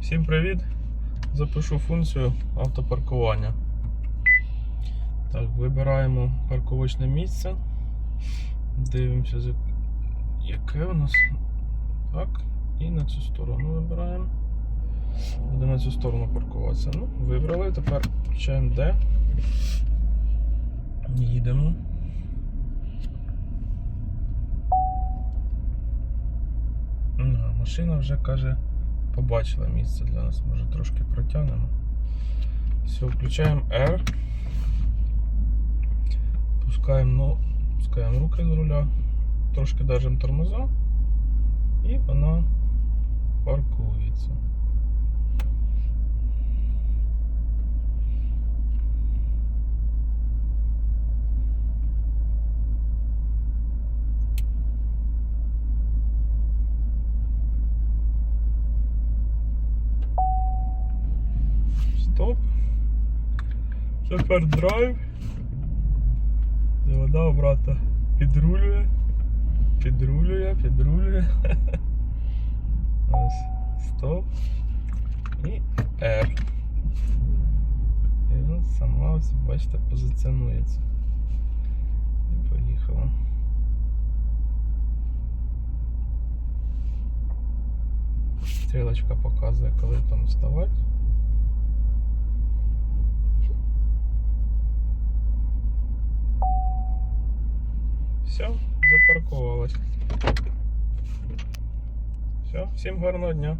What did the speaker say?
Всім привіт! Запишу функцію автопаркування. Так, вибираємо парковочне місце. Дивимося, яке у нас. Так, і на цю сторону вибираємо. Буде на цю сторону паркуватися. Ну, вибрали, тепер включаємо D. Їдемо. Машина вже каже, побачила місце для нас, може трошки протягнемо. Все, включаємо R. Пускаємо, ну, пускаємо руки з руля, трошки держимо тормоза і вона паркується. Стоп. Тепер драйв. І вода обратно підрулює, підрулює, підрулює. Ось. Стоп. І R. І вона сама ось, бачите, позиціонується. І поїхала. Стрілочка показує, коли там вставати. Все, запаркувалось. Все, всім гарного дня.